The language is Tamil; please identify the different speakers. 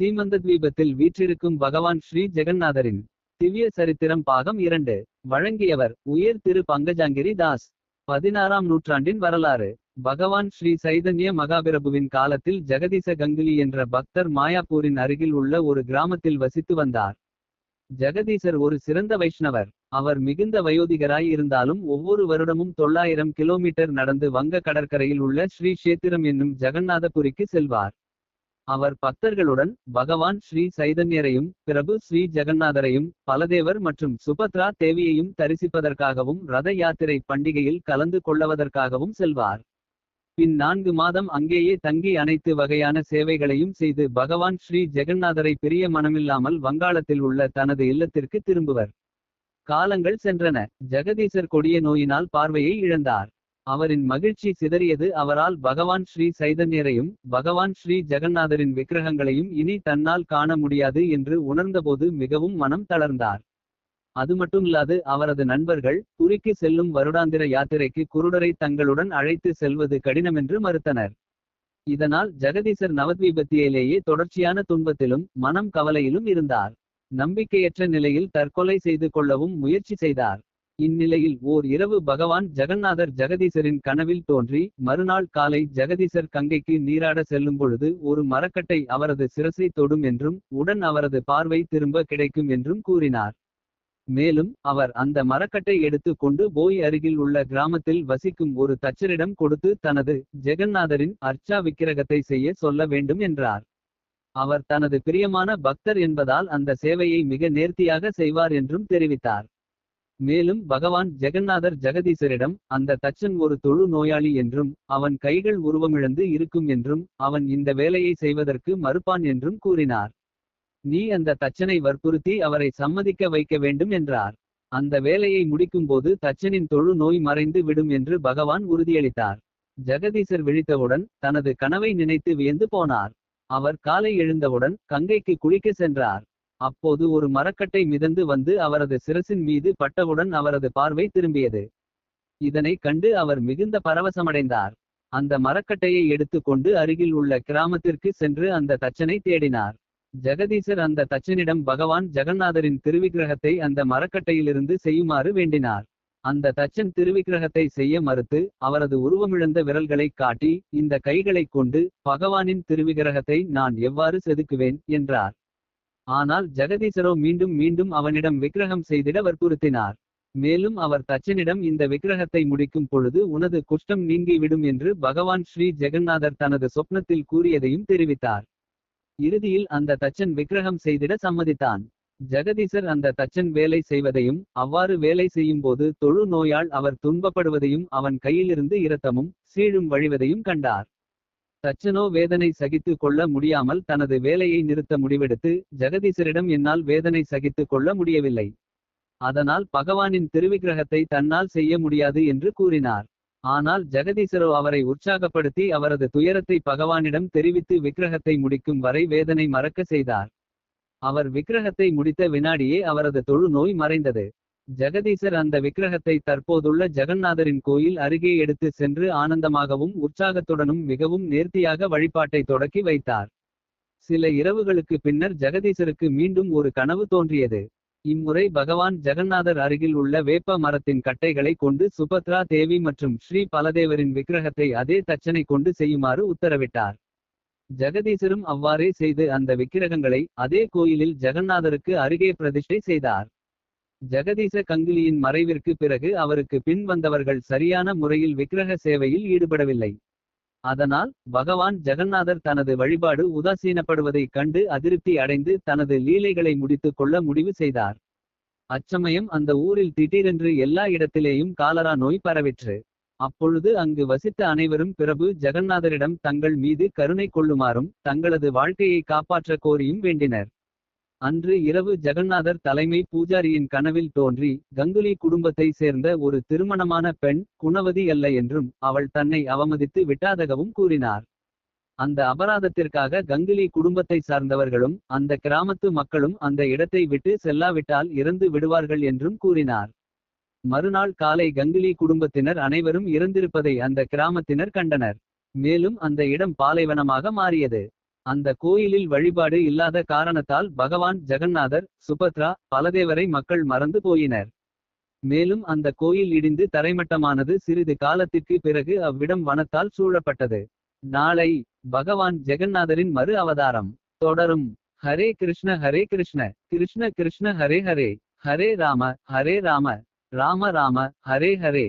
Speaker 1: சீமந்தத்வீபத்தில் வீற்றிருக்கும் பகவான் ஸ்ரீ ஜெகநாதரின் திவ்ய சரித்திரம் பாகம் இரண்டு. வழங்கியவர் உயர் திரு பங்கஜாங்கிரி தாஸ். பதினாறாம் நூற்றாண்டின் வரலாறு. பகவான் ஸ்ரீ சைதன்ய மகாபிரபுவின் காலத்தில் ஜெகதீச கங்குலி என்ற பக்தர் மாயாப்பூரின் அருகில் உள்ள ஒரு கிராமத்தில் வசித்து வந்தார். ஜெகதீசர் ஒரு சிறந்த வைஷ்ணவர். அவர் மிகுந்த வயோதிகராய் இருந்தாலும் ஒவ்வொரு வருடமும் தொள்ளாயிரம் கிலோமீட்டர் நடந்து வங்க கடற்கரையில் உள்ள ஸ்ரீ கஷேத்திரம் என்னும் ஜெகநாதபுரிக்கு செல்வார். அவர் பக்தர்களுடன் பகவான் ஸ்ரீ சைதன்யரையும் பிரபு ஸ்ரீ ஜெகநாதரையும் பலதேவர் மற்றும் சுபத்ரா தேவியையும் தரிசிப்பதற்காகவும் ரத யாத்திரை பண்டிகையில் கலந்து கொள்ளவதற்காகவும் செல்வார். பின் நான்கு மாதம் அங்கேயே தங்கி அனைத்து வகையான சேவைகளையும் செய்து பகவான் ஸ்ரீ ஜெகநாதரை பிரிய மனமில்லாமல் வங்காளத்தில் உள்ள தனது இல்லத்திற்கு திரும்புவர். காலங்கள் சென்றன. ஜெகதீசர் கொடிய நோயினால் பார்வையை இழந்தார். அவரின் மகிழ்ச்சி சிதறியது அவரால் பகவான் ஸ்ரீ சைதன்யரையும் பகவான் ஸ்ரீ ஜெகநாதரின் விக்கிரகங்களையும் இனி தன்னால் காண முடியாது என்று உணர்ந்தபோது மிகவும் மனம் தளர்ந்தார். அது மட்டுமில்லாது அவரது நண்பர்கள் புரிக்கு செல்லும் வருடாந்திர யாத்திரைக்கு குருடரை தங்களுடன் அழைத்து செல்வது கடினமென்று மறுத்தனர். இதனால் ஜெகதீசர் நவத்வீபத்தியிலேயே தொடர்ச்சியான துன்பத்திலும் மனம் கவலையிலும் இருந்தார். நம்பிக்கையற்ற நிலையில் தற்கொலை செய்து கொள்ளவும் முயற்சி செய்தார். இந்நிலையில் ஓர் இரவு பகவான் ஜெகநாதர் ஜெகதீசரின் கனவில் தோன்றி மறுநாள் காலை ஜெகதீசர் கங்கைக்கு நீராட செல்லும் பொழுது ஒரு மரக்கட்டை அவரது சிரசை தொடும் என்றும் உடன் அவரது பார்வை திரும்ப கிடைக்கும் என்றும் கூறினார். மேலும் அவர் அந்த மரக்கட்டை எடுத்து கொண்டு போய் அருகில் உள்ள கிராமத்தில் வசிக்கும் ஒரு தச்சரிடம் கொடுத்து தனது ஜெகநாதரின் அர்ச்சா விக்கிரகத்தை செய்ய சொல்ல வேண்டும் என்றார். அவர் தனது பிரியமான பக்தர் என்பதால் அந்த சேவையை மிக நேர்த்தியாக செய்வார் என்றும் தெரிவித்தார். மேலும் பகவான் ஜெகநாதர் ஜெகதீசரிடம் அந்த தச்சன் ஒரு தொழு நோயாளி என்றும் அவன் கைகள் உருவமிழந்து இருக்கும் என்றும் அவன் இந்த வேலையை செய்வதற்கு மறுப்பான் என்றும் கூறினார். நீ அந்த தச்சனை வற்புறுத்தி அவரை சம்மதிக்க வைக்க வேண்டும் என்றார். அந்த வேலையை முடிக்கும்போது தச்சனின் தொழு நோய் மறைந்து விடும் என்று பகவான் உறுதியளித்தார். ஜெகதீசர் விழித்தவுடன் தனது கனவை நினைத்து வியந்து போனார். அவர் காலை எழுந்தவுடன் கங்கைக்கு குளிக்க சென்றார். அப்போது ஒரு மரக்கட்டை மிதந்து வந்து அவரது சிரசின் மீது பட்டவுடன் அவரது பார்வை திரும்பியது. இதனை கண்டு அவர் மிகுந்த பரவசமடைந்தார். அந்த மரக்கட்டையை எடுத்துக்கொண்டு அருகில் உள்ள கிராமத்திற்கு சென்று அந்த தச்சனை தேடினார். ஜெகதீசர் அந்த தச்சனிடம் பகவான் ஜெகநாதரின் திருவிக்கிரகத்தை அந்த மரக்கட்டையிலிருந்து செய்யுமாறு வேண்டினார். அந்த தச்சன் திருவிக்கிரகத்தை செய்ய மறுத்து அவரது உருவமிழந்த விரல்களை காட்டி இந்த கைகளைக் கொண்டு பகவானின் திருவிக்கிரகத்தை நான் எவ்வாறு செதுக்குவேன்? என்றார். ஆனால் ஜெகதீசரோ மீண்டும் மீண்டும் அவனிடம் விக்கிரகம் செய்திட வற்புறுத்தினார். மேலும் அவர் தச்சனிடம் இந்த விக்கிரகத்தை முடிக்கும் பொழுது உனது குஷ்டம் நீங்கிவிடும் என்று பகவான் ஸ்ரீ ஜெகநாதர் தனது சொப்னத்தில் கூறியதையும் தெரிவித்தார். இறுதியில் அந்த தச்சன் விக்கிரகம் செய்திட சம்மதித்தான். ஜெகதீசர் அந்த தச்சன் வேலை செய்வதையும் அவ்வாறு வேலை செய்யும்போது தொழு நோயால் அவர் துன்பப்படுவதையும் அவன் கையிலிருந்து இரத்தமும் சீழும் வழிவதையும் கண்டார். தச்சனோ வேதனை சகித்து கொள்ள முடியாமல் தனது வேலையை நிறுத்த முடிவெடுத்து ஜெகதீசரிடம் என்னால் வேதனை சகித்து கொள்ள முடியவில்லை. அதனால் பகவானின் திருவிக்கிரகத்தை தன்னால் செய்ய முடியாது என்று கூறினார். ஆனால் ஜெகதீசரோ அவரை உற்சாகப்படுத்தி அவரது துயரத்தை பகவானிடம் தெரிவித்து விக்கிரகத்தை முடிக்கும் வரை வேதனை மறக்க செய்தார். அவர் விக்கிரகத்தை முடித்த வினாடியே அவரது தொழு நோய் மறைந்தது. ஜெகதீசர் அந்த விக்கிரகத்தை தற்போதுள்ள ஜெகநாதரின் கோயில் அருகே எடுத்து சென்று ஆனந்தமாகவும் உற்சாகத்துடனும் மிகவும் நேர்த்தியாக வழிபாட்டை தொடக்கி வைத்தார். சில இரவுகளுக்கு பின்னர் ஜெகதீசருக்கு மீண்டும் ஒரு கனவு தோன்றியது. இம்முறை பகவான் ஜெகநாதர் அருகில் உள்ள வேப்ப மரத்தின் கட்டைகளை கொண்டு சுபத்ரா தேவி மற்றும் ஸ்ரீ பலதேவரின் விக்கிரகத்தை அதே தச்சனை கொண்டு செய்யுமாறு உத்தரவிட்டார். ஜெகதீசரும் அவ்வாறே செய்து அந்த விக்கிரகங்களை அதே கோயிலில் ஜெகநாதருக்கு அருகே பிரதிஷ்டை செய்தார். ஜெகதீச கங்குலியின் மறைவிற்கு பிறகு அவருக்கு பின் வந்தவர்கள் சரியான முறையில் விக்கிரக சேவையில் ஈடுபடவில்லை. அதனால் பகவான் ஜெகநாதர் தனது வழிபாடு உதாசீனப்படுவதைக் கண்டு அதிருப்தி அடைந்து தனது லீலைகளை முடித்துக் கொள்ள முடிவு செய்தார். அச்சமயம் அந்த ஊரில் திடீரென்று எல்லா இடத்திலேயும் காலரா நோய் பரவிற்று. அப்பொழுது அங்கு வசித்த அனைவரும் பிரபு ஜெகநாதரிடம் தங்கள் மீது கருணை கொள்ளுமாறும் தங்களது வாழ்க்கையை காப்பாற்ற கோரியும் வேண்டினர். அன்று இரவு ஜெகநாதர் தலைமை பூஜாரியின் கனவில் தோன்றி கங்குலி குடும்பத்தை சேர்ந்த ஒரு திருமணமான பெண் குணவதி அல்ல என்றும் அவள் தன்னை அவமதித்து விட்டாதகவும் கூறினார். அந்த அபராதத்திற்காக கங்குலி குடும்பத்தை சார்ந்தவர்களும் அந்த கிராமத்து மக்களும் அந்த இடத்தை விட்டு செல்லாவிட்டால் இறந்து விடுவார்கள் என்றும் கூறினார். மறுநாள் காலை கங்குலி குடும்பத்தினர் அனைவரும் இறந்திருப்பதை அந்த கிராமத்தினர் கண்டனர். மேலும் அந்த இடம் பாலைவனமாக மாறியது. அந்த கோயிலில் வழிபாடு இல்லாத காரணத்தால் பகவான் ஜெகநாதர் சுபத்ரா பலதேவரை மக்கள் மறந்து போயினர். மேலும் அந்த கோயில் இடிந்து தரைமட்டமானது சிறிது காலத்திற்கு பிறகு அவ்விடம் வனத்தால் சூழப்பட்டது. நாளை பகவான் ஜெகநாதரின் மறு அவதாரம். தொடரும் ஹரே கிருஷ்ண ஹரே கிருஷ்ண கிருஷ்ண கிருஷ்ண ஹரே ஹரே. ஹரே ராம ஹரே ராம ராம ராம ஹரே ஹரே.